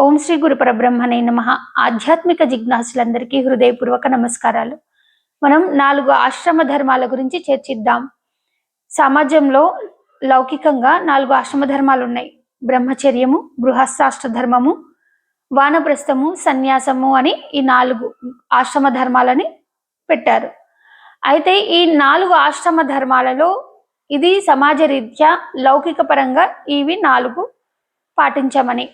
ఓం శ్రీ గురు పరబ్రహ్మనే నమ. ఆధ్యాత్మిక జిజ్ఞాసులందరికీ హృదయపూర్వక నమస్కారాలు. మనం నాలుగు ఆశ్రమ ధర్మాల గురించి చర్చిద్దాం. సమాజంలో లౌకికంగా నాలుగు ఆశ్రమ ధర్మాలు ఉన్నాయి బ్రహ్మచర్యము గృహస్థాష్ట ధర్మము వానప్రస్థము సన్యాసము అని ఈ నాలుగు ఆశ్రమ ధర్మాలని పెట్టారు. అయితే ఈ నాలుగు ఆశ్రమ ధర్మాలలో ఇది సమాజ రీత్యా లౌకిక పరంగా ఇవి నాలుగు పాటించమని.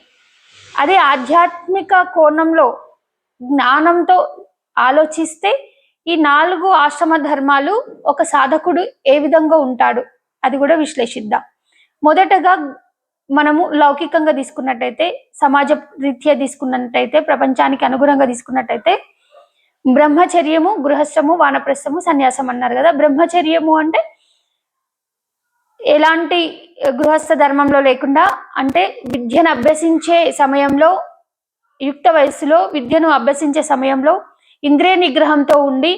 అదే ఆధ్యాత్మిక కోణంలో జ్ఞానంతో ఆలోచిస్తే ఈ నాలుగు ఆశ్రమ ధర్మాలు ఒక సాధకుడు ఏ విధంగా ఉంటాడు? అది కూడా విశ్లేషిద్దాం. మొదటగా మనము లౌకికంగా తీసుకున్నట్టయితే సమాజ రీత్యా తీసుకున్నట్టయితే ప్రపంచానికి అనుగుణంగా తీసుకున్నట్టయితే బ్రహ్మచర్యము గృహస్థము వానప్రస్థము సన్యాసం అన్నారు కదా. బ్రహ్మచర్యము అంటే ఎలాంటి గృహస్థ ధర్మంలో లేకుండా అంటే విద్యను అభ్యసించే సమయంలో యుక్త వయస్సులో విద్యను అభ్యసించే సమయంలో ఇంద్రియ నిగ్రహంతో ఉండి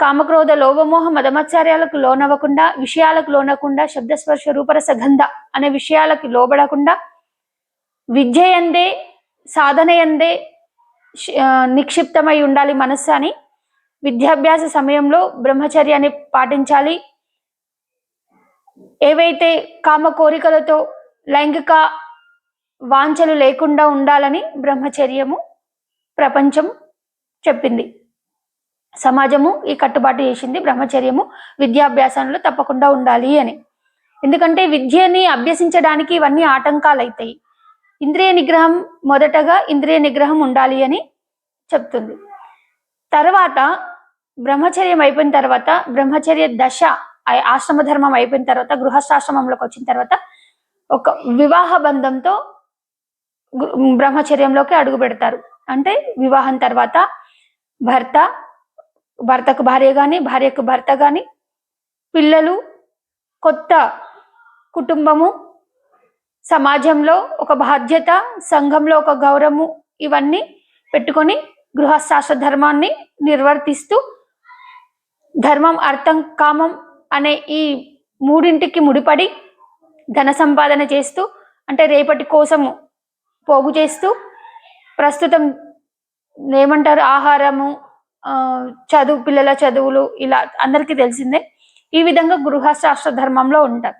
కామక్రోధ లోభమోహ మదమత్సర్యాలకు లోనవ్వకుండా విషయాలకు లోనకుండా శబ్దస్పర్శ రూపరస గంధ అనే విషయాలకు లోబడకుండా విద్య ఎందే సాధన ఎందే నిక్షిప్తమై ఉండాలి మనస్సు అని విద్యాభ్యాస సమయంలో బ్రహ్మచర్యాన్ని పాటించాలి. ఏవైతే కామ కోరికలతో లైంగిక వాంఛలు లేకుండా ఉండాలని బ్రహ్మచర్యము ప్రపంచం చెప్పింది. సమాజము ఈ కట్టుబాటు చేసింది బ్రహ్మచర్యము విద్యాభ్యాసంలో తప్పకుండా ఉండాలి అని. ఎందుకంటే విద్యని అభ్యసించడానికి ఇవన్నీ ఆటంకాలు అవుతాయి ఇంద్రియ నిగ్రహం మొదటగా ఇంద్రియ నిగ్రహం ఉండాలి అని చెప్తుంది. తర్వాత బ్రహ్మచర్యం అయిపోయిన తర్వాత బ్రహ్మచర్య దశ ఆశ్రమ ధర్మం అయిపోయిన తర్వాత గృహస్థాశ్రమంలోకి వచ్చిన తర్వాత ఒక వివాహ బంధంతో బ్రహ్మచర్యంలోకి అడుగు పెడతారు. అంటే వివాహం తర్వాత భర్త భర్తకు భార్య కానీ భార్యకు భర్త కానీ పిల్లలు కొత్త కుటుంబము సమాజంలో ఒక బాధ్యత సంఘంలో ఒక గౌరవము ఇవన్నీ పెట్టుకొని గృహస్థాశ్ర ధర్మాన్ని నిర్వర్తిస్తూ ధర్మం అర్థం కామం అనే ఈ మూడింటికి ముడిపడి ధన సంపాదన చేస్తూ అంటే రేపటి కోసం పోగు చేస్తూ ప్రస్తుతం ఏమంటారు ఆహారము చదువు పిల్లల చదువులు ఇలా అందరికీ తెలిసిందే. ఈ విధంగా గృహస్థాశ్ర ధర్మంలో ఉంటారు.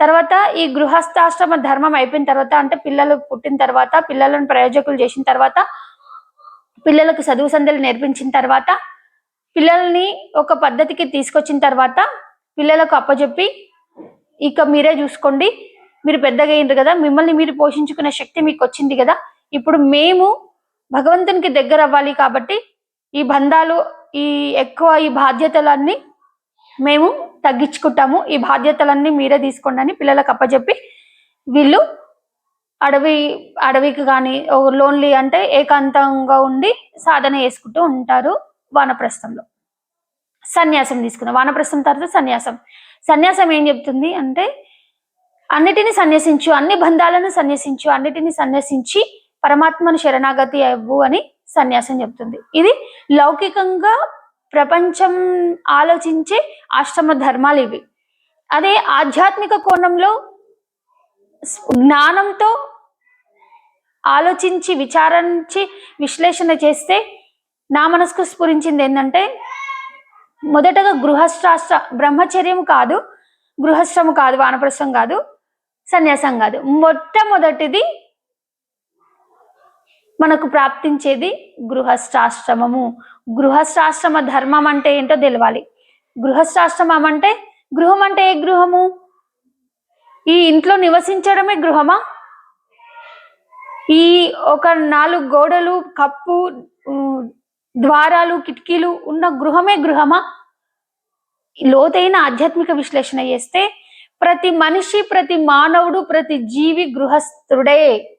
తర్వాత ఈ గృహస్థాశ్రమ ధర్మం అయిపోయిన తర్వాత అంటే పిల్లలు పుట్టిన తర్వాత పిల్లలను ప్రయోజకులు చేసిన తర్వాత పిల్లలకు చదువు సంధ్యలు నేర్పించిన తర్వాత పిల్లల్ని ఒక పద్ధతికి తీసుకొచ్చిన తర్వాత పిల్లలకు అప్పచెప్పి ఇక మీరే చూసుకోండి. మీరు పెద్దగా అయ్యిండ్రు కదా మిమ్మల్ని మీరు పోషించుకునే శక్తి మీకు వచ్చింది కదా. ఇప్పుడు మేము భగవంతునికి దగ్గర అవ్వాలి కాబట్టి ఈ బంధాలు ఈ ఎక్కువ ఈ బాధ్యతలన్నీ మేము తగ్గించుకుంటాము. ఈ బాధ్యతలన్నీ మీరే తీసుకోండి అని పిల్లలకు అప్పచెప్పి వీళ్ళు అడవి అడవికి కానీ లోన్లీ అంటే ఏకాంతంగా ఉండి సాధన చేసుకుంటూ ఉంటారు వానప్రస్థంలో. సన్యాసం తీసుకుందాం. వానప్రస్థం తర్వాత సన్యాసం. సన్యాసం ఏం చెప్తుంది అంటే అన్నిటిని సన్యసించు అన్ని బంధాలను సన్యసించు అన్నిటిని సన్యసించి పరమాత్మను శరణాగతి అవ్వు అని సన్యాసం చెప్తుంది. ఇది లౌకికంగా ప్రపంచం ఆలోచించే ఆశ్రమ ధర్మాలు ఇవి. అదే ఆధ్యాత్మిక కోణంలో జ్ఞానంతో ఆలోచించి విచారించి విశ్లేషణ చేస్తే నా మనసుకు స్ఫురించింది ఏంటంటే మొదటగా గృహస్థాశ్ర బ్రహ్మచర్యం కాదు గృహస్థము కాదు వానప్రస్థం కాదు సన్యాసం కాదు. మొట్టమొదటిది మనకు ప్రాప్తించేది గృహస్థాశ్రమము. గృహస్థాశ్రమ ధర్మం అంటే ఏంటో తెలవాలి. గృహస్థాశ్రమం అంటే గృహం అంటే ఏ గృహము? ఈ ఇంట్లో నివసించడమే గృహమా? ఈ ఒక నాలుగు గోడలు కప్పు ద్వారాలు కిటికీలు ఉన్న గృహమే గృహమా? లోతైన ఆధ్యాత్మిక విశ్లేషణ చేస్తే ప్రతి మనిషి ప్రతి మానవుడు ప్రతి జీవి గృహస్థుడే.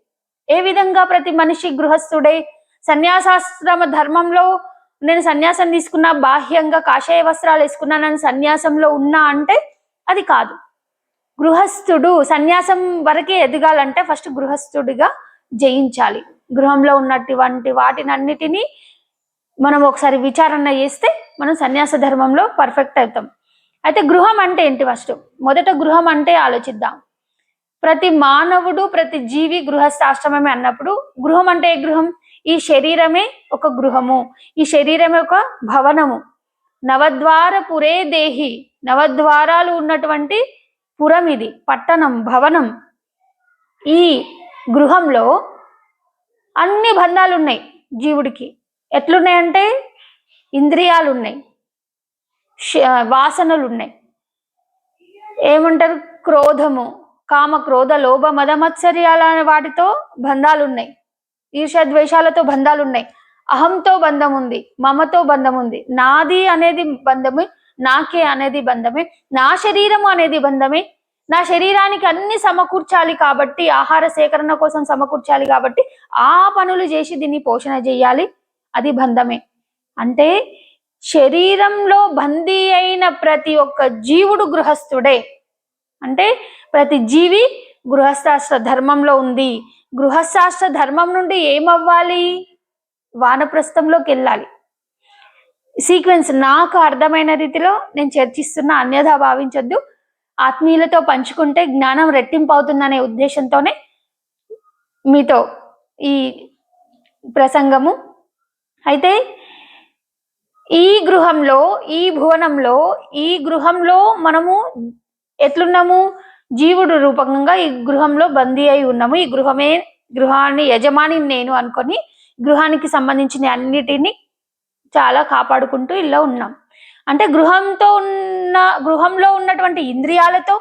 ఏ విధంగా ప్రతి మనిషి గృహస్థుడే? సన్యాసాశ్రమ ధర్మంలో నేను సన్యాసం తీసుకున్నా బాహ్యంగా కాషాయ వస్త్రాలు వేసుకున్నా నేను సన్యాసంలో ఉన్నా అంటే అది కాదు. గృహస్థుడు సన్యాసం వరకే ఎదగాలంటే ఫస్ట్ గృహస్థుడిగా జయించాలి. గృహంలో ఉన్నటువంటి వాటినన్నిటినీ మనం ఒకసారి విచారణ చేస్తే మనం సన్యాస ధర్మంలో పర్ఫెక్ట్ అవుతాం. అయితే గృహం అంటే ఏంటి ఫస్ట్ మొదట గృహం అంటే ఆలోచిద్దాం. ప్రతి మానవుడు ప్రతి జీవి గృహస్థాశ్రమమే అన్నప్పుడు గృహం అంటే ఏ గృహం? ఈ శరీరమే ఒక గృహము. ఈ శరీరమే ఒక భవనము. నవద్వార పురే దేహి. నవద్వారాలు ఉన్నటువంటి పురం ఇది. పట్టణం భవనం. ఈ గృహంలో అన్ని బంధాలు ఉన్నాయి జీవుడికి. ఎట్లున్నాయంటే ఇంద్రియాలు ఉన్నాయి వాసనలు ఉన్నాయి ఏమంటారు? క్రోధము కామ క్రోధ లోభ మదమత్సర్యాల వాటితో బంధాలు ఉన్నాయి ఈర్షద్వేషాలతో బంధాలు ఉన్నాయి అహంతో బంధం ఉంది మమతో బంధం ఉంది నాది అనేది బంధమే నాకే అనేది బంధమే నా శరీరము అనేది బంధమే. నా శరీరానికి అన్ని సమకూర్చాలి కాబట్టి ఆహార సేకరణ కోసం సమకూర్చాలి కాబట్టి ఆ పనులు చేసి దీన్ని పోషణ చేయాలి. అది బంధమే. అంటే శరీరంలో బందీ అయిన ప్రతి ఒక్క జీవుడు గృహస్థుడే. అంటే ప్రతి జీవి గృహస్థాశ్ర ధర్మంలో ఉంది. గృహస్థాశ్ర ధర్మం నుండి ఏమవ్వాలి? వానప్రస్థంలోకి వెళ్ళాలి సీక్వెన్స్ నాకు అర్థమైన రీతిలో నేను చర్చిస్తున్న అన్యథా భావించొద్దు. ఆత్మీయులతో పంచుకుంటే జ్ఞానం రెట్టింపు అవుతుందనే ఉద్దేశంతోనే మీతో ఈ ప్రసంగము అయితే ఈ గృహంలో ఈ భువనంలో ఈ గృహంలో మనము ఎట్లున్నాము? జీవుడు రూపకంగా ఈ గృహంలో బందీ అయి ఉన్నాము. ఈ గృహమే గృహాన్ని యజమాని నేను అనుకొని గృహానికి సంబంధించిన అన్నిటిని చాలా కాపాడుకుంటూ ఇలా ఉన్నాం. అంటే గృహంతో ఉన్న గృహంలో ఉన్నటువంటి ఇంద్రియాలతో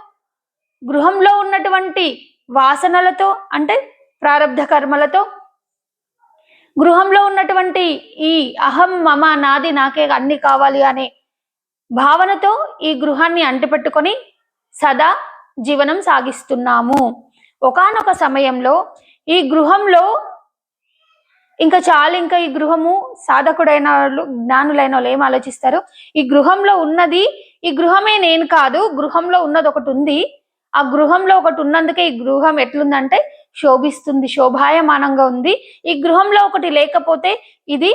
గృహంలో ఉన్నటువంటి వాసనలతో అంటే ప్రారంధ కర్మలతో గృహంలో ఉన్నటువంటి ఈ అహం మమ నాది నాకే అన్ని కావాలి అనే భావనతో ఈ గృహాన్ని అంటిపెట్టుకొని సదా జీవనం సాగిస్తున్నాము. ఒకానొక సమయంలో ఈ గృహంలో ఇంకా చాలు ఇంకా ఈ గృహము సాధకుడైన వాళ్ళు జ్ఞానులైన వాళ్ళు ఏం ఆలోచిస్తారు? ఈ గృహంలో ఉన్నది ఈ గృహమే నేను కాదు గృహంలో ఉన్నది ఒకటి ఉంది. ఆ గృహంలో ఒకటి ఉన్నందుకే ఈ గృహం ఎట్లుందంటే శోభిస్తుంది శోభాయమానంగా ఉంది. ఈ గృహంలో ఒకటి లేకపోతే ఇది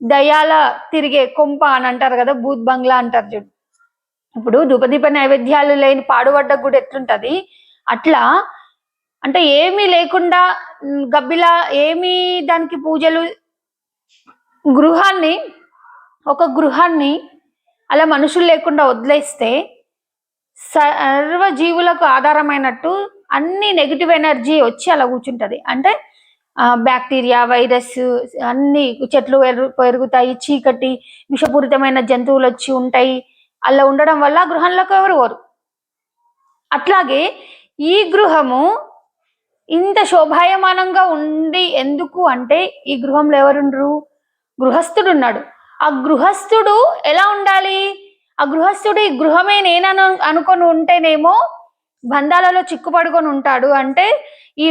దయాల తిరిగే కొంప అని అంటారు కదా భూత్ బంగ్లా అంటారు చూడు. ఇప్పుడు ధూపదీప నైవేద్యాలు లేని పాడుబడ్డ గుడి ఎట్లుంటది? అట్లా అంటే ఏమీ లేకుండా గబ్బిలా ఏమీ దానికి పూజలు గృహాన్ని ఒక గృహాన్ని అలా మనుషులు లేకుండా వదిలేస్తే సర్వ జీవులకు ఆధారమైనట్టు అన్ని నెగిటివ్ ఎనర్జీ వచ్చి అలా కూర్చుంటది. అంటే బ్యాక్టీరియా వైరస్ అన్ని చెట్లు పెరుగుతాయి చీకటి విషపూరితమైన జంతువులు వచ్చి ఉంటాయి. అలా ఉండడం వల్ల గృహంలోకి ఎవరు పోరు. అట్లాగే ఈ గృహము ఇంత శోభాయమానంగా ఉంది ఎందుకు అంటే ఈ గృహంలో ఎవరుండ్రు? గృహస్థుడు ఉన్నాడు. ఆ గృహస్థుడు ఎలా ఉండాలి? ఆ గృహస్థుడు ఈ గృహమే నేనను అనుకొని ఉంటేనేమో బంధాలలో చిక్కుపడుకొని ఉంటాడు అంటే ఈ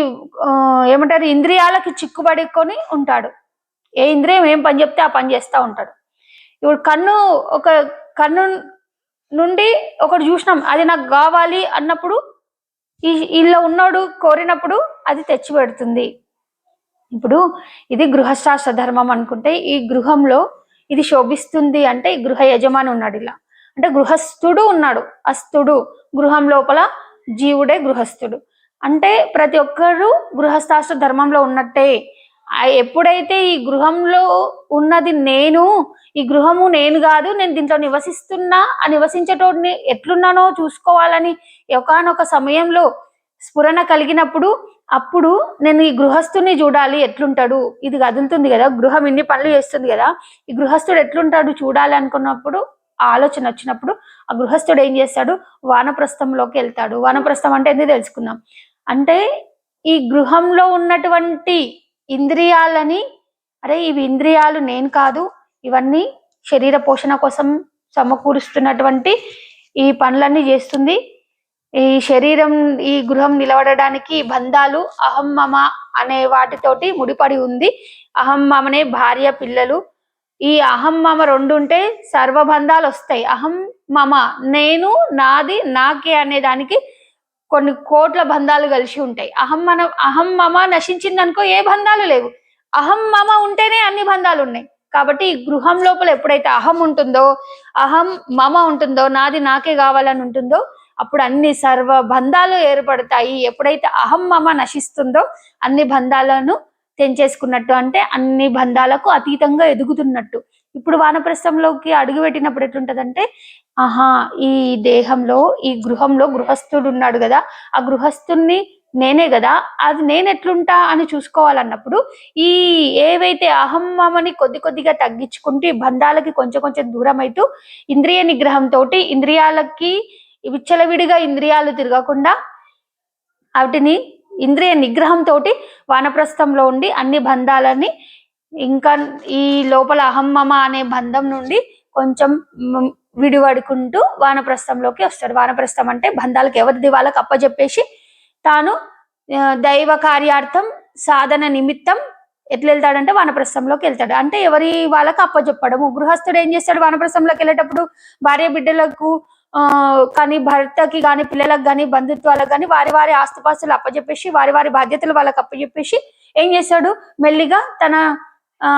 ఏమంటారు ఇంద్రియాలకి చిక్కుపడుకొని ఉంటాడు. ఏ ఇంద్రియం ఏం పని చెప్తే ఆ పని చేస్తూ ఉంటాడు. ఇప్పుడు కన్ను ఒక కన్ను నుండి ఒకటి చూసినాం అది నాకు కావాలి అన్నప్పుడు ఈ ఇల్లు ఉన్నోడు కోరినప్పుడు అది తెచ్చి పెడుతుంది. ఇప్పుడు ఇది గృహశాస్త్ర ధర్మం అనుకుంటే ఈ గృహంలో ఇది శోభిస్తుంది అంటే ఈ గృహ యజమాని ఉన్నాడు ఇలా. అంటే గృహస్థుడు ఉన్నాడు అస్తుడు గృహం లోపల జీవుడే గృహస్థుడు. అంటే ప్రతి ఒక్కరు గృహస్థాశ్ర ధర్మంలో ఉన్నట్టే. ఎప్పుడైతే ఈ గృహంలో ఉన్నది నేను ఈ గృహము నేను కాదు నేను దీంట్లో నివసిస్తున్నా ఆ నివసించేటోడిని ఎట్లున్నానో చూసుకోవాలని ఒకనొక సమయంలో స్ఫురణ కలిగినప్పుడు అప్పుడు నేను ఈ గృహస్థుని చూడాలి ఎట్లుంటాడు? ఇది కదులుతుంది కదా గృహం ఇన్ని పనులు చేస్తుంది కదా ఈ గృహస్థుడు ఎట్లుంటాడు చూడాలి అనుకున్నప్పుడు ఆలోచన వచ్చినప్పుడు ఆ గృహస్థుడు ఏం చేస్తాడు? వానప్రస్థంలోకి వెళ్తాడు. వానప్రస్థం అంటే ఏంది తెలుసుకుందాం. అంటే ఈ గృహంలో ఉన్నటువంటి ఇంద్రియాలని అరే ఇవి ఇంద్రియాలు నేను కాదు ఇవన్నీ శరీర పోషణ కోసం సమకూరుస్తున్నటువంటి ఈ పనులన్నీ చేస్తుంది. ఈ శరీరం ఈ గృహం నిలబడడానికి బంధాలు అహం మమ అనే వాటితోటి ముడిపడి ఉంది. అహం మమనే భార్య పిల్లలు ఈ అహం మమ రెండు ఉంటే సర్వబంధాలు వస్తాయి అహం మమ నేను నాది నాకే అనే దానికి కొన్ని కోట్ల బంధాలు కలిసి ఉంటాయి. అహం మన అహం మమ నశించింది అనుకో ఏ బంధాలు లేవు. అహం మమ ఉంటేనే అన్ని బంధాలు ఉన్నాయి కాబట్టి ఈ గృహం లోపల ఎప్పుడైతే అహం ఉంటుందో అహం మమ ఉంటుందో నాది నాకే కావాలని ఉంటుందో అప్పుడు అన్ని సర్వ బంధాలు ఏర్పడతాయి. ఎప్పుడైతే అహం మమ నశిస్తుందో అన్ని బంధాలను తెంచేసుకున్నట్టు అంటే అన్ని బంధాలకు అతీతంగా ఎదుగుతున్నట్టు. ఇప్పుడు వానప్రస్థంలోకి అడుగు పెట్టినప్పుడు ఎట్లుంటదంటే ఆహా ఈ దేహంలో ఈ గృహంలో గృహస్థుడు ఉన్నాడు కదా ఆ గృహస్థుణ్ణి నేనే కదా అది నేను ఎట్లుంటా అని చూసుకోవాలన్నప్పుడు ఈ ఏవైతే అహమ్మని కొద్ది కొద్దిగా తగ్గించుకుంటూ ఈ బంధాలకి కొంచెం కొంచెం దూరం అవుతూ ఇంద్రియ నిగ్రహంతో తోటి ఇంద్రియాలకి విచ్చలవిడిగా ఇంద్రియాలు తిరగకుండా వాటిని ఇంద్రియ నిగ్రహం తోటి వానప్రస్థంలో ఉండి అన్ని బంధాలని ఇంకా ఈ లోపల అహమ్మమ అనే బంధం నుండి కొంచెం విడివడుకుంటూ వానప్రస్థంలోకి వస్తాడు. వానప్రస్థం అంటే బంధాలకు ఎవరిది వాళ్ళకి అప్పచెప్పేసి తాను దైవ కార్యార్థం సాధన నిమిత్తం ఎట్లా వెళ్తాడంటే వానప్రస్థంలోకి వెళ్తాడు. అంటే ఎవరి వాళ్ళకి అప్పచెప్పడము గృహస్థుడు ఏం చేస్తాడు వానప్రస్థంలోకి వెళ్ళేటప్పుడు భార్య బిడ్డలకు కానీ భర్తకి కానీ పిల్లలకు కానీ బంధుత్వాలకు కానీ వారి వారి ఆస్తిపాస్తులు అప్పచెప్పేసి వారి వారి బాధ్యతలు వాళ్ళకి అప్పచెప్పేసి ఏం చేస్తాడు మెల్లిగా తన ఆ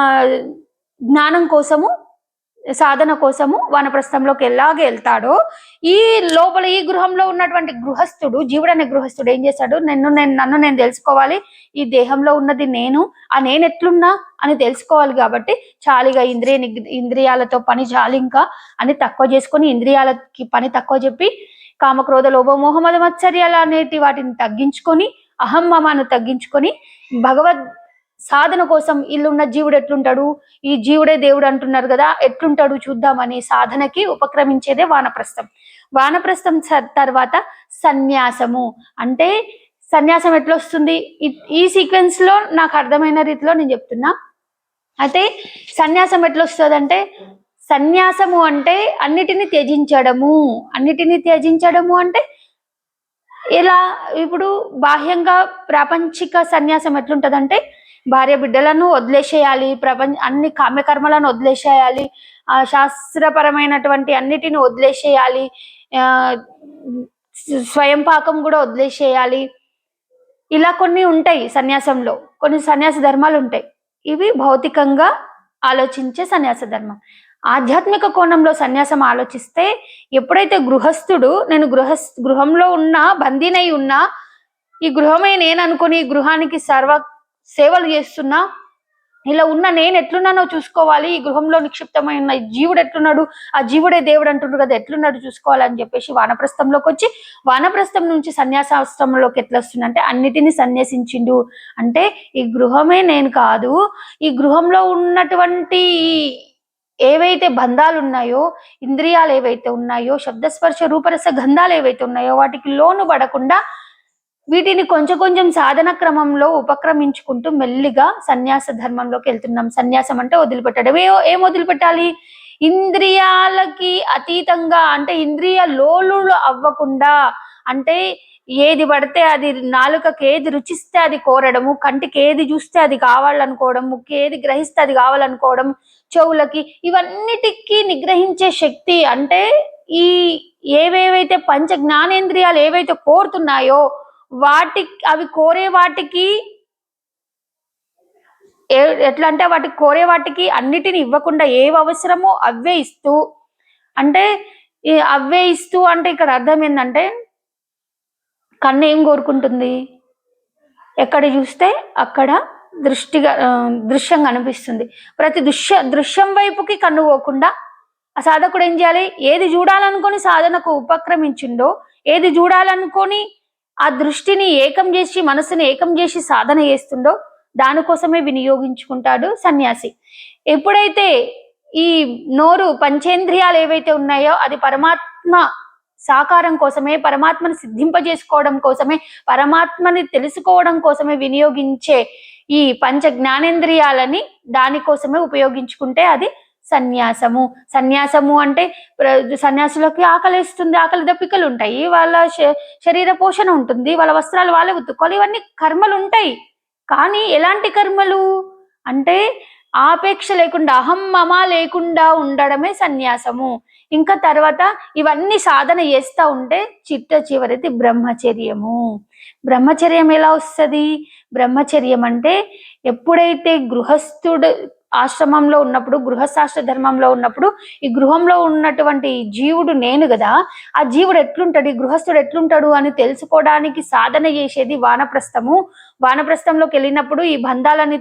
జ్ఞానం కోసము సాధన కోసము వానప్రస్థంలోకి ఎలాగ వెళ్తాడో ఈ లోపల ఈ గృహంలో ఉన్నటువంటి గృహస్థుడు జీవుడు అనే గృహస్థుడు ఏం చేస్తాడు? నన్ను నేను నన్ను నేను తెలుసుకోవాలి ఈ దేహంలో ఉన్నది నేను ఆ నేను ఎట్లున్నా అని తెలుసుకోవాలి కాబట్టి చాలిగా ఇంద్రియ ఇంద్రియాలతో పని చాలు ఇంకా అని తక్కువ చేసుకొని ఇంద్రియాలకి పని తక్కువ చెప్పి కామక్రోధ లోభమోహమద మత్సర్యాలు అనేటి వాటిని తగ్గించుకొని అహం మమాను తగ్గించుకొని భగవద్ సాధన కోసం ఇల్లున్న జీవుడు ఎట్లుంటాడు? ఈ జీవుడే దేవుడు అంటున్నారు కదా ఎట్లుంటాడు చూద్దామని సాధనకి ఉపక్రమించేదే వానప్రస్థం. వానప్రస్థం తర్వాత సన్యాసము. అంటే సన్యాసం ఎట్లా వస్తుంది ఈ- సీక్వెన్స్లో నాకు అర్థమైన రీతిలో నేను చెప్తున్నా. అయితే సన్యాసం ఎట్లొస్తుంది అంటే సన్యాసము అంటే అన్నిటిని త్యజించడము. అన్నిటిని త్యజించడము అంటే ఇలా ఇప్పుడు బాహ్యంగా ప్రాపంచిక సన్యాసం ఎట్లుంటదంటే భార్య బిడ్డలను వదిలేసేయాలి ప్రపంచ అన్ని కామ్యకర్మలను వదిలేసేయాలి ఆ శాస్త్రపరమైనటువంటి అన్నిటిని వదిలేసేయాలి స్వయం పాకం కూడా వదిలేసేయాలి. ఇలా కొన్ని ఉంటాయి సన్యాసంలో కొన్ని సన్యాస ధర్మాలు ఉంటాయి. ఇవి భౌతికంగా ఆలోచించే సన్యాస ధర్మం. ఆధ్యాత్మిక కోణంలో సన్యాసం ఆలోచిస్తే ఎప్పుడైతే గృహస్థుడు నేను గృహ గృహంలో ఉన్నా బందీనై ఉన్నా ఈ గృహమే నేను అనుకుని ఈ గృహానికి సర్వ సేవలు చేస్తున్నా ఇలా ఉన్న నేను ఎట్లున్నానో చూసుకోవాలి ఈ గృహంలో నిక్షిప్తమై ఉన్న జీవుడు ఎట్లున్నాడు ఆ జీవుడే దేవుడు అంటున్నాడు కదా ఎట్లున్నాడు చూసుకోవాలని చెప్పేసి వానప్రస్థంలోకి వచ్చి వానప్రస్థం నుంచి సన్యాసాశ్రమంలోకి ఎట్లా వస్తుందంటే అన్నిటిని సన్యాసించిండు. అంటే ఈ గృహమే నేను కాదు ఈ గృహంలో ఉన్నటువంటి ఏవైతే బంధాలు ఉన్నాయో ఇంద్రియాలు ఏవైతే ఉన్నాయో శబ్దస్పర్శ రూపరస గంధాలు ఏవైతే ఉన్నాయో వాటికి లోను పడకుండా వీటిని కొంచెం కొంచెం సాధన క్రమంలో ఉపక్రమించుకుంటూ మెల్లిగా సన్యాస ధర్మంలోకి వెళ్తున్నాం. సన్యాసం అంటే వదిలిపెట్టడం. ఏ ఏం వదిలిపెట్టాలి? ఇంద్రియాలకి అతీతంగా అంటే ఇంద్రియ లోలులు అవ్వకుండా అంటే ఏది పడితే అది నాలుకకి ఏది రుచిస్తే అది కోరడము కంటికి ఏది చూస్తే అది కావాలనుకోవడం ముక్కి ఏది గ్రహిస్తే అది కావాలనుకోవడం చెవులకి ఇవన్నిటికీ నిగ్రహించే శక్తి అంటే ఈ ఏవేవైతే పంచ జ్ఞానేంద్రియాలు ఏవైతే కోరుతున్నాయో వాటి అవి కోరే వాటికి ఏ- ఎట్లా అంటే వాటికి కోరే వాటికి అన్నిటిని ఇవ్వకుండా ఏవి అవసరమో అవే ఇస్తూ అంటే అవే ఇస్తూ అంటే ఇక్కడ అర్థం ఏంటంటే కన్ను ఏం కోరుకుంటుంది? ఎక్కడ చూస్తే అక్కడ దృష్టిగా దృశ్యం కనిపిస్తుంది ప్రతి దృశ్య దృశ్యం వైపుకి కన్ను పోకుండా ఆ సాధకుడు ఏం చేయాలి? ఏది చూడాలనుకొని సాధనకు ఉపక్రమించిండో ఏది చూడాలనుకొని ఆ దృష్టిని ఏకం చేసి మనసుని ఏకం చేసి సాధన చేస్తుండో దానికోసమే వినియోగించుకుంటాడు సన్యాసి. ఎప్పుడైతే ఈ నోరు పంచేంద్రియాలు ఏవైతే ఉన్నాయో అది పరమాత్మ సాకారం కోసమే పరమాత్మని సిద్ధింపజేసుకోవడం కోసమే పరమాత్మని తెలుసుకోవడం కోసమే వినియోగించే ఈ పంచ జ్ఞానేంద్రియాలని దానికోసమే ఉపయోగించుకుంటే అది సన్యాసము. సన్యాసము అంటే ప్ర- సన్యాసులకి ఆకలిస్తుంది ఆకలి దప్పికలు ఉంటాయి వాళ్ళ శ- శరీర పోషణ ఉంటుంది వాళ్ళ వస్త్రాలు వాళ్ళే ఉతుక్కోవాలి ఇవన్నీ కర్మలు ఉంటాయి. కానీ ఎలాంటి కర్మలు? అంటే ఆపేక్ష లేకుండా అహం మమ లేకుండా ఉండడమే సన్యాసము. ఇంకా తర్వాత ఇవన్నీ సాధన చేస్తా ఉంటే చిట్ట చివరిది బ్రహ్మచర్యము. బ్రహ్మచర్యం ఎలా వస్తుంది? బ్రహ్మచర్యం అంటే ఎప్పుడైతే గృహస్థుడు ఆశ్రమంలో ఉన్నప్పుడు గృహశాస్త్ర ధర్మంలో ఉన్నప్పుడు ఈ గృహంలో ఉన్నటువంటి జీవుడు నేను కదా ఆ జీవుడు ఎట్లుంటాడు ఈ గృహస్థుడు ఎట్లుంటాడు అని తెలుసుకోవడానికి సాధన చేసేది వానప్రస్థము. వానప్రస్థంలోకి వెళ్ళినప్పుడు ఈ బంధాలని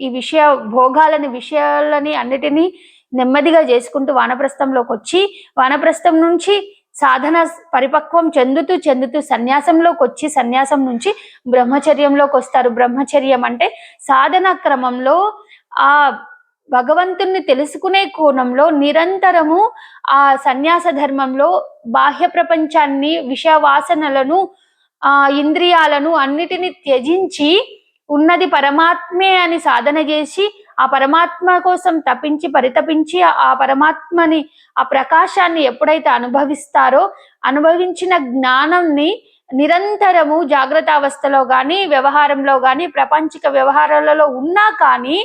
ఈ విషయ భోగాలని విషయాలని అన్నిటినీ నెమ్మదిగా చేసుకుంటూ వానప్రస్థంలోకి వచ్చి వానప్రస్థం నుంచి సాధన పరిపక్వం చెందుతూ చెందుతూ సన్యాసంలోకి వచ్చి సన్యాసం నుంచి బ్రహ్మచర్యంలోకి వస్తారు. బ్రహ్మచర్యం అంటే సాధన క్రమంలో ఆ భగవంతుణ్ణి తెలుసుకునే కోణంలో నిరంతరము ఆ సన్యాస ధర్మంలో బాహ్య ప్రపంచాన్ని విషవాసనలను ఆ ఇంద్రియాలను అన్నిటిని త్యజించి ఉన్నది పరమాత్మే అని సాధన చేసి ఆ పరమాత్మ కోసం తపించి పరితపించి ఆ పరమాత్మని ఆ ప్రకాశాన్ని ఎప్పుడైతే అనుభవిస్తారో అనుభవించిన జ్ఞానంని నిరంతరము జాగ్రత్త అవస్థలో కానీ వ్యవహారంలో కానీ ప్రపంచిక వ్యవహారాలలో ఉన్నా కానీ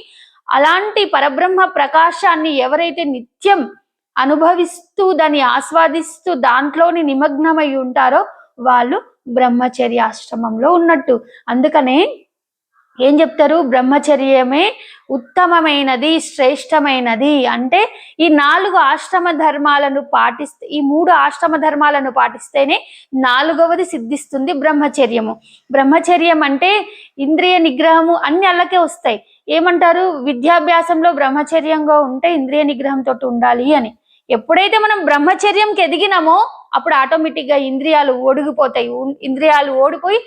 అలాంటి పరబ్రహ్మ ప్రకాశాన్ని ఎవరైతే నిత్యం అనుభవిస్తూ దాన్ని ఆస్వాదిస్తూ దాంట్లోని నిమగ్నమై ఉంటారో వాళ్ళు బ్రహ్మచర్య ఆశ్రమంలో ఉన్నట్టు. అందుకనే ఏం చెప్తారు? బ్రహ్మచర్యమే ఉత్తమమైనది శ్రేష్టమైనది అంటే ఈ నాలుగు ఆశ్రమ ధర్మాలను పాటిస్తే ఈ మూడు ఆశ్రమ ధర్మాలను పాటిస్తేనే నాలుగవది సిద్ధిస్తుంది బ్రహ్మచర్యము. బ్రహ్మచర్యం అంటే ఇంద్రియ నిగ్రహము అన్ని అల్లకే వస్తాయి. ఏమంటారు? విద్యాభ్యాసంలో బ్రహ్మచర్యంగా ఉంటే ఇంద్రియ నిగ్రహంతో ఉండాలి అని. ఎప్పుడైతే మనం బ్రహ్మచర్యంకి ఎదిగినామో అప్పుడు ఆటోమేటిక్గా ఇంద్రియాలు ఓడిగిపోతాయి ఇంద్రియాలు ఓడిపోయి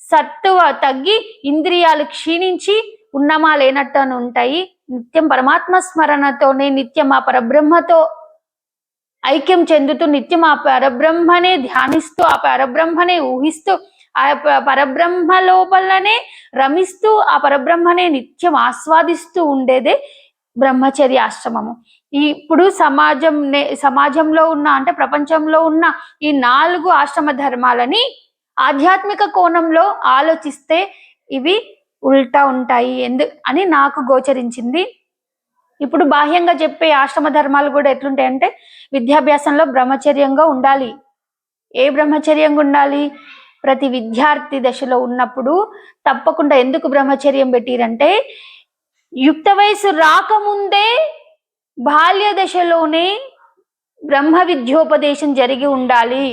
సత్తువ తగ్గి ఇంద్రియాలు క్షీణించి ఉన్నమా లేనట్టు అని ఉంటాయి. నిత్యం పరమాత్మ స్మరణతోనే నిత్యం ఆ పరబ్రహ్మతో ఐక్యం చెందుతూ నిత్యం ఆ పరబ్రహ్మనే ధ్యానిస్తూ ఆ పరబ్రహ్మనే ఊహిస్తూ ఆ పరబ్రహ్మ లోపలనే రమిస్తూ ఆ పరబ్రహ్మనే నిత్యం ఆస్వాదిస్తూ ఉండేదే బ్రహ్మచర్య ఆశ్రమము. ఇప్పుడు సమాజం నే- సమాజంలో ఉన్న అంటే ప్రపంచంలో ఉన్న ఈ నాలుగు ఆశ్రమ ధర్మాలని ఆధ్యాత్మిక కోణంలో ఆలోచిస్తే ఇవి ఉల్టా ఉంటాయి. ఎందు అని నాకు గోచరించింది. ఇప్పుడు బాహ్యంగా చెప్పే ఆశ్రమ ధర్మాలు కూడా ఎట్లుంటాయంటే విద్యాభ్యాసంలో బ్రహ్మచర్యంగా ఉండాలి. ఏ బ్రహ్మచర్యంగా ఉండాలి? ప్రతి విద్యార్థి దశలో ఉన్నప్పుడు తప్పకుండా ఎందుకు బ్రహ్మచర్యం పెట్టిరంటే యుక్త వయసు రాకముందే బాల్య దశలోనే బ్రహ్మ విద్యోపదేశం జరిగి ఉండాలి.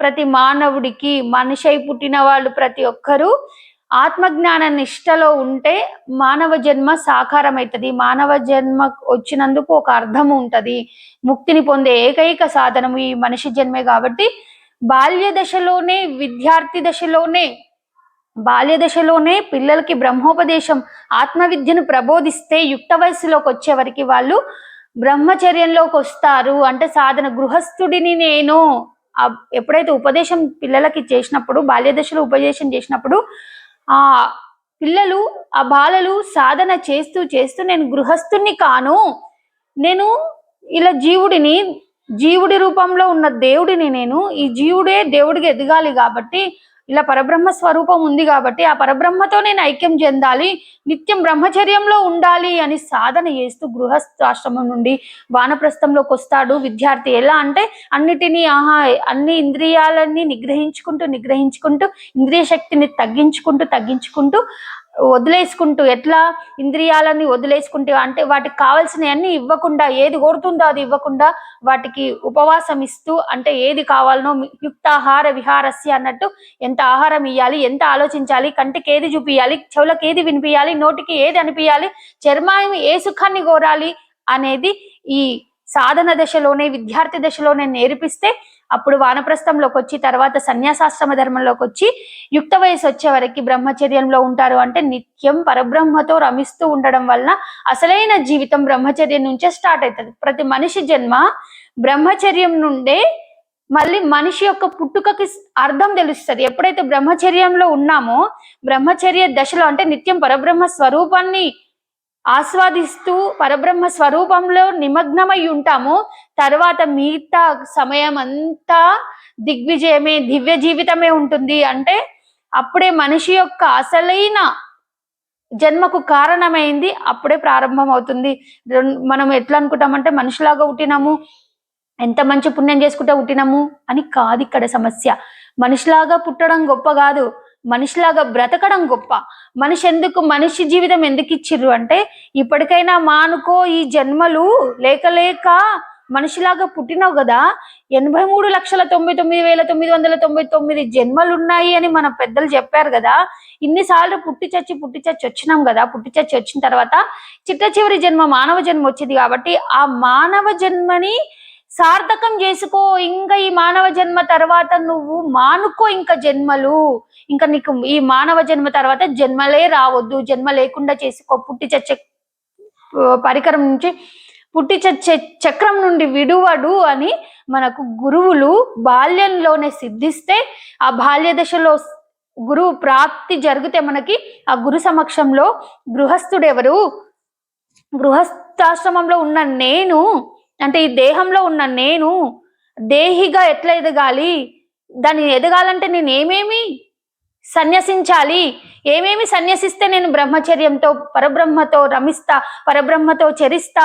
ప్రతి మానవుడికి మనిషి పుట్టిన వాళ్ళు ప్రతి ఒక్కరూ ఆత్మజ్ఞాన నిష్టలో ఉంటే మానవ జన్మ సాకారం అవుతుంది మానవ జన్మ వచ్చినందుకు ఒక అర్థం ఉంటుంది. ముక్తిని పొందే ఏకైక సాధనము ఈ మనిషి జన్మే కాబట్టి బాల్య దశలోనే విద్యార్థి దశలోనే బాల్య దశలోనే పిల్లలకి బ్రహ్మోపదేశం ఆత్మవిద్యను ప్రబోధిస్తే యుక్త వయసులోకి వచ్చే వాళ్ళు బ్రహ్మచర్యంలోకి వస్తారు. అంటే సాధన గృహస్థుడిని నేను. ఎప్పుడైతే ఉపదేశం పిల్లలకి చేసినప్పుడు బాల్య దశలో ఉపదేశం చేసినప్పుడు ఆ పిల్లలు ఆ బాలలు సాధన చేస్తూ చేస్తూ నేను గృహస్థుని కాను. నేను ఇలా జీవుడిని జీవుడి రూపంలో ఉన్న దేవుడిని నేను ఈ జీవుడే దేవుడికి ఎదగాలి కాబట్టి ఇలా పరబ్రహ్మ స్వరూపం ఉంది కాబట్టి ఆ పరబ్రహ్మతో నేను ఐక్యం చెందాలి నిత్యం బ్రహ్మచర్యంలో ఉండాలి అని సాధన చేస్తూ గృహస్థాశ్రమం నుండి వానప్రస్థంలోకి వస్తాడు విద్యార్థి. ఎలా అంటే అన్నిటినీ ఆహా అన్ని ఇంద్రియాలన్నీ నిగ్రహించుకుంటూ నిగ్రహించుకుంటూ ఇంద్రియ శక్తిని తగ్గించుకుంటూ తగ్గించుకుంటూ వదిలేసుకుంటూ ఎట్లా ఇంద్రియాలని వదిలేసుకుంటూ అంటే వాటికి కావాల్సినవన్నీ ఇవ్వకుండా ఏది కోరుతుందో అది ఇవ్వకుండా వాటికి ఉపవాసం ఇస్తూ అంటే ఏది కావాలనో యుక్తాహార విహారస్య అన్నట్టు ఎంత ఆహారం ఇవ్వాలి ఎంత ఆలోచించాలి కంటికి ఏది చూపియాలి చెవులకు ఏది వినిపించాలి నోటికి ఏది అనిపించాలి చర్మాయం ఏ సుఖాన్ని కోరాలి అనేది ఈ సాధన దశలోనే విద్యార్థి దశలోనే నేర్పిస్తే అప్పుడు వానప్రస్థంలోకి వచ్చి తర్వాత సన్యాసాశ్రమ ధర్మంలోకి వచ్చి యుక్త వయసు వచ్చే వరకు బ్రహ్మచర్యంలో ఉంటారు. అంటే నిత్యం పరబ్రహ్మతో రమిస్తూ ఉండడం వలన అసలైన జీవితం బ్రహ్మచర్యం నుంచే స్టార్ట్ అవుతుంది. ప్రతి మనిషి జన్మ బ్రహ్మచర్యం నుండే మళ్ళీ మనిషి యొక్క పుట్టుకకి అర్థం తెలుస్తుంది. ఎప్పుడైతే బ్రహ్మచర్యంలో ఉన్నామో బ్రహ్మచర్య దశలో అంటే నిత్యం పరబ్రహ్మ స్వరూపాన్ని ఆస్వాదిస్తూ పరబ్రహ్మ స్వరూపంలో నిమగ్నమై ఉంటాము. తర్వాత మిగతా సమయం అంతా దిగ్విజయమే దివ్య జీవితమే ఉంటుంది. అంటే అప్పుడే మనిషి యొక్క అసలైన జన్మకు కారణమైంది అప్పుడే ప్రారంభం అవుతుంది మనం ఎట్లా అనుకుంటామంటే మనిషిలాగా పుట్టినాము ఎంత మంచి పుణ్యం చేసుకుంటే పుట్టినాము అని కాదు ఇక్కడ సమస్య. మనిషిలాగా పుట్టడం గొప్ప కాదు. మనిషిలాగా బ్రతకడం గొప్ప. మనిషి ఎందుకు మనిషి జీవితం ఎందుకు ఇచ్చిర్రు అంటే ఇప్పటికైనా మానుకో ఈ జన్మలు లేక లేక మనిషిలాగా పుట్టినావు కదా ఎనభై మూడు లక్షల తొంభై తొమ్మిది వేల తొమ్మిది వందల తొంభై తొమ్మిది జన్మలు ఉన్నాయి అని మన పెద్దలు చెప్పారు కదా ఇన్నిసార్లు పుట్టి చచ్చి పుట్టి చచ్చి వచ్చినాం కదా పుట్టి చచ్చి వచ్చిన తర్వాత చిట్ట చివరి జన్మ మానవ జన్మ వచ్చింది కాబట్టి ఆ మానవ జన్మని సార్థకం చేసుకో. ఇంకా ఈ మానవ జన్మ తర్వాత నువ్వు మానుకో ఇంకా జన్మలు. ఇంకా నీకు ఈ మానవ జన్మ తర్వాత జన్మలే రావద్దు జన్మ లేకుండా చేసుకో పుట్టి చచ్చే పరికరం నుంచి పుట్టి చచ్చే చక్రం నుండి విడువడు అని మనకు గురువులు బాల్యంలోనే సిద్ధిస్తే ఆ బాల్య దశలో గురువు ప్రాప్తి జరిగితే మనకి ఆ గురు సమక్షంలో గృహస్థుడెవరు గృహస్థాశ్రమంలో ఉన్న నేను అంటే ఈ దేహంలో ఉన్న నేను దేహిగా ఎట్లా ఎదగాలి? దాన్ని ఎదగాలంటే నేను ఏమేమి సన్యసించాలి. ఏమేమి సన్యసిస్తే నేను బ్రహ్మచర్యంతో పరబ్రహ్మతో రమిస్తా పరబ్రహ్మతో చరిస్తా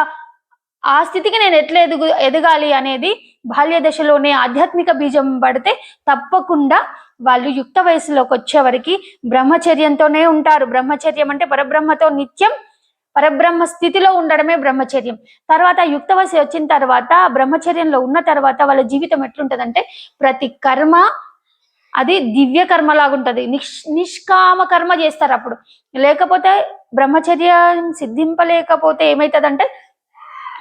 ఆ స్థితికి నేను ఎట్లా ఎదుగు ఎదగాలి అనేది బాల్య దశలోనే ఆధ్యాత్మిక బీజం పడితే తప్పకుండా వాళ్ళు యుక్త వయసులోకి వచ్చేవరకు బ్రహ్మచర్యంతోనే ఉంటారు. బ్రహ్మచర్యం అంటే పరబ్రహ్మతో నిత్యం పరబ్రహ్మ స్థితిలో ఉండడమే బ్రహ్మచర్యం. తర్వాత యుక్త వయసు వచ్చిన తర్వాత బ్రహ్మచర్యంలో ఉన్న తర్వాత వాళ్ళ జీవితం ఎట్లుంటదంటే ప్రతి కర్మ అది దివ్య కర్మ లాగుంటది నిష్ నిష్కామ కర్మ చేస్తారు అప్పుడు. లేకపోతే బ్రహ్మచర్యం సిద్ధింపలేకపోతే ఏమవుతుందంటే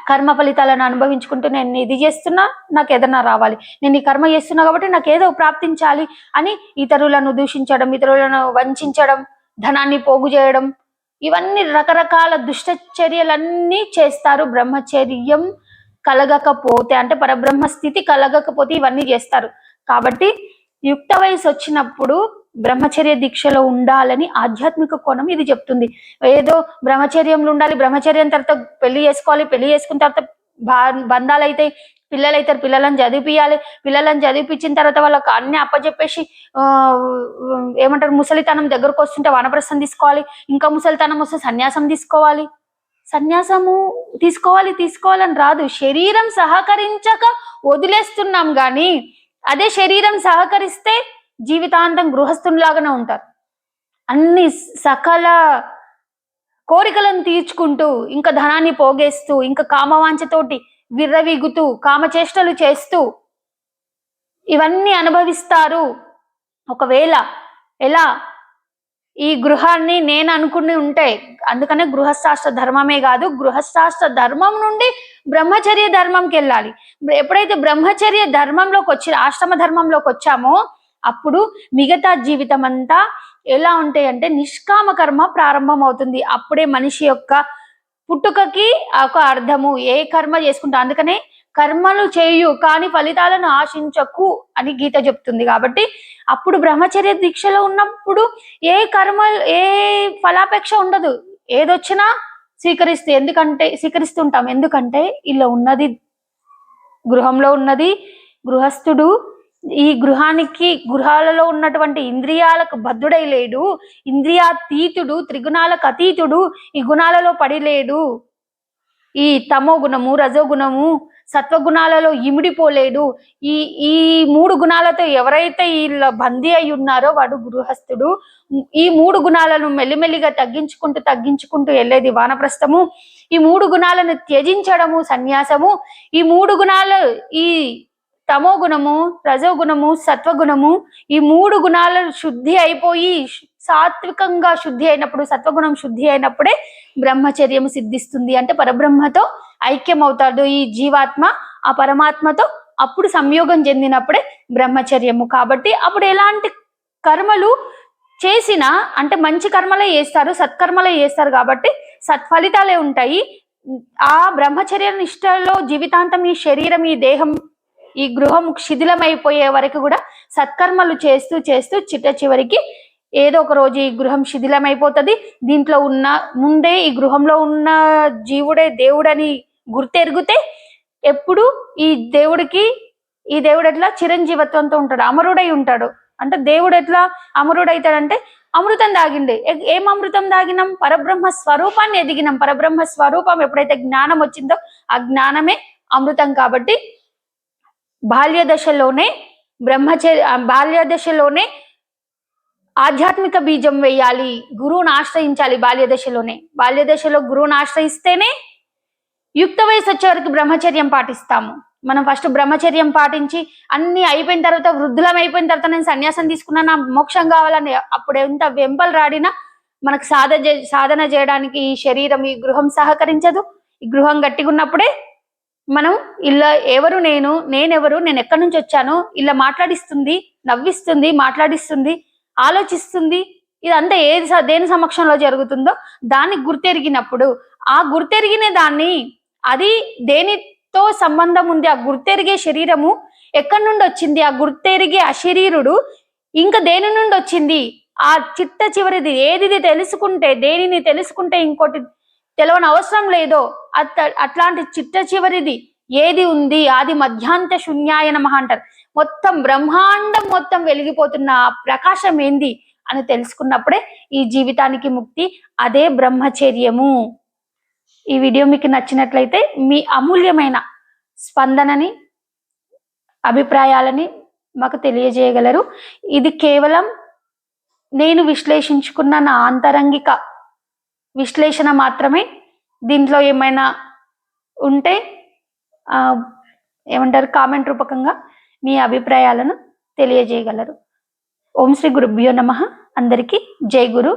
కర్మ ఫలితాలను అనుభవించుకుంటూ నేను ఇది చేస్తున్నా నాకు ఏదైనా రావాలి. నేను ఈ కర్మ చేస్తున్నా కాబట్టి నాకు ఏదో ప్రాప్తించాలి అని ఇతరులను దూషించడం ఇతరులను వంచడం ధనాన్ని పోగు చేయడం ఇవన్నీ రకరకాల దుష్ట చర్యలన్నీ చేస్తారు. బ్రహ్మచర్యం కలగకపోతే అంటే పరబ్రహ్మ స్థితి కలగకపోతే ఇవన్నీ చేస్తారు. కాబట్టి యుక్త వయసు వచ్చినప్పుడు బ్రహ్మచర్య దీక్షలో ఉండాలని ఆధ్యాత్మిక కోణం ఇది చెప్తుంది. ఏదో బ్రహ్మచర్యంలో ఉండాలి బ్రహ్మచర్యం తర్వాత పెళ్ళి చేసుకోవాలి పెళ్ళి చేసుకున్న తర్వాత బా- బంధాలు అయితే పిల్లలు అవుతారు పిల్లలను చదివిపియాలి పిల్లలను చదివిపించిన తర్వాత వాళ్ళకి అన్ని అప్పచెప్పేసి ఏమంటారు ముసలితనం దగ్గరకు వస్తుంటే వనప్రస్థం తీసుకోవాలి ఇంకా ముసలితనం వస్తే సన్యాసం తీసుకోవాలి. సన్యాసము తీసుకోవాలి తీసుకోవాలని రాదు. శరీరం సహకరించక వదిలేస్తున్నాం కానీ అదే శరీరం సహకరిస్తే జీవితాంతం గృహస్థునిలాగానే ఉంటారు. అన్ని సకల కోరికలను తీర్చుకుంటూ ఇంకా ధనాన్ని పోగేస్తూ ఇంకా కామవాంఛతోటి విర్రవీగుతూ కామచేష్టలు చేస్తూ ఇవన్నీ అనుభవిస్తారు. ఒకవేళ ఎలా ఈ గృహాన్ని నేను అనుకుని ఉంటే అందుకనే గృహస్థాశ్ర ధర్మమే కాదు గృహస్థాశ్ర ధర్మం నుండి బ్రహ్మచర్య ధర్మంకి వెళ్ళాలి. ఎప్పుడైతే బ్రహ్మచర్య ధర్మంలోకి వచ్చి ఆశ్రమ ధర్మంలోకి వచ్చామో అప్పుడు మిగతా జీవితం అంతా ఎలా ఉంటాయి అంటే నిష్కామ కర్మ ప్రారంభం అవుతుంది అప్పుడే మనిషి యొక్క పుట్టుకకి ఒక అర్థము ఏ కర్మ చేసుకుంటా. అందుకనే కర్మలు చేయు కానీ ఫలితాలను ఆశించకు అని గీత చెప్తుంది కాబట్టి అప్పుడు బ్రహ్మచర్య దీక్షలో ఉన్నప్పుడు ఏ కర్మ ఏ ఫలాపేక్ష ఉండదు. ఏదొచ్చినా స్వీకరిస్తూ ఎందుకంటే స్వీకరిస్తుంటాం. ఎందుకంటే ఇలా ఉన్నది గృహంలో ఉన్నది గృహస్థుడు ఈ గృహానికి గృహాలలో ఉన్నటువంటి ఇంద్రియాలకు బద్ధుడై లేడు. ఇంద్రియాతీతుడు త్రిగుణాలకు అతీతుడు ఈ గుణాలలో పడిలేడు ఈ తమో గుణము రజో గుణము సత్వగుణాలలో ఇమిడిపోలేడు ఈ ఈ మూడు గుణాలతో ఎవరైతే వీళ్ళ బందీ అయి ఉన్నారో వాడు గృహస్థుడు. ఈ మూడు గుణాలను మెల్లిమెల్లిగా తగ్గించుకుంటూ తగ్గించుకుంటూ వెళ్ళేది వానప్రస్థము. ఈ మూడు గుణాలను త్యజించడము సన్యాసము. ఈ మూడు గుణాలు ఈ తమో గుణము రజో గుణము సత్వగుణము ఈ మూడు గుణాలు శుద్ధి అయిపోయి సాత్వికంగా శుద్ధి అయినప్పుడు సత్వగుణం శుద్ధి అయినప్పుడే బ్రహ్మచర్యము సిద్ధిస్తుంది. అంటే పరబ్రహ్మతో ఐక్యం అవుతాడు ఈ జీవాత్మ ఆ పరమాత్మతో అప్పుడు సంయోగం చెందినప్పుడే బ్రహ్మచర్యము. కాబట్టి అప్పుడు ఎలాంటి కర్మలు చేసినా అంటే మంచి కర్మలే చేస్తారు సత్కర్మలే చేస్తారు కాబట్టి సత్ఫలితాలే ఉంటాయి. ఆ బ్రహ్మచర్య నిష్టలో జీవితాంతం ఈ శరీరం ఈ దేహం ఈ గృహం శిథిలమైపోయే వరకు కూడా సత్కర్మలు చేస్తూ చేస్తూ చిట్ట చివరికి ఏదో ఒక రోజు ఈ గృహం శిథిలమైపోతుంది. దీంట్లో ఉన్న ముందే ఈ గృహంలో ఉన్న జీవుడే దేవుడని గుర్తెరిగితే ఎప్పుడు ఈ దేవుడికి ఈ దేవుడు ఎట్లా చిరంజీవత్వంతో ఉంటాడు అమరుడై ఉంటాడు. అంటే దేవుడు ఎట్లా అమరుడైతాడంటే అమృతం దాగిండే. ఏం అమృతం దాగినాం? పరబ్రహ్మ స్వరూపాన్ని ఎదిగినాం. పరబ్రహ్మ స్వరూపం ఎప్పుడైతే జ్ఞానం వచ్చిందో ఆ జ్ఞానమే అమృతం కాబట్టి బాల్య దశలోనే బ్రహ్మచర్య బాల్య దశలోనే ఆధ్యాత్మిక బీజం వేయాలి. గురువును ఆశ్రయించాలి బాల్య దశలోనే. బాల్య దశలో గురువుని ఆశ్రయిస్తేనే యుక్త వయసు వచ్చే వరకు బ్రహ్మచర్యం పాటిస్తాము. మనం ఫస్ట్ బ్రహ్మచర్యం పాటించి అన్ని అయిపోయిన తర్వాత వృద్ధులం అయిపోయిన తర్వాత నేను సన్యాసం తీసుకున్నా నా మోక్షం కావాలని అప్పుడు ఎంత వెంపలు రాడినా మనకు సాధన సాధన చేయడానికి ఈ శరీరం ఈ గృహం సహకరించదు. ఈ గృహం గట్టిగా ఉన్నప్పుడే మనం ఇలా ఎవరు నేను నేనెవరు నేను ఎక్కడి నుంచి వచ్చాను ఇలా మాట్లాడిస్తుంది నవ్విస్తుంది మాట్లాడిస్తుంది ఆలోచిస్తుంది. ఇదంతా ఏది దేని సమక్షంలో జరుగుతుందో దాన్ని గుర్తెరిగినప్పుడు ఆ గుర్తెరిగిన దాన్ని అది దేనితో సంబంధం ఉంది? ఆ గుర్తెరిగే శరీరము ఎక్కడి నుండి వచ్చింది? ఆ గుర్తెరిగే ఆ శరీరుడు ఇంకా దేని నుండి వచ్చింది? ఆ చిట్ట చివరిది ఏదిది తెలుసుకుంటే దేనిని తెలుసుకుంటే ఇంకోటి తెలవని అవసరం లేదో అట్ట అట్లాంటి చిట్ట చివరిది ఏది ఉంది? ఆది మధ్యాంత శూన్యాయ నమ అంటారు. మొత్తం బ్రహ్మాండం మొత్తం వెలిగిపోతున్న ఆ ప్రకాశం ఏంది? అని తెలుసుకున్నప్పుడే ఈ జీవితానికి ముక్తి అదే బ్రహ్మచర్యము. ఈ వీడియో మీకు నచ్చినట్లయితే మీ అమూల్యమైన స్పందనని అభిప్రాయాలని మాకు తెలియజేయగలరు. ఇది కేవలం నేను విశ్లేషించుకున్న నా ఆంతరంగిక విశ్లేషణ మాత్రమే. దీంట్లో ఏమైనా ఉంటే ఏమంటారు కామెంట్ రూపకంగా మీ అభిప్రాయాలను తెలియజేయగలరు. ఓం శ్రీ గురుభ్యో నమ. అందరికీ జై గురు.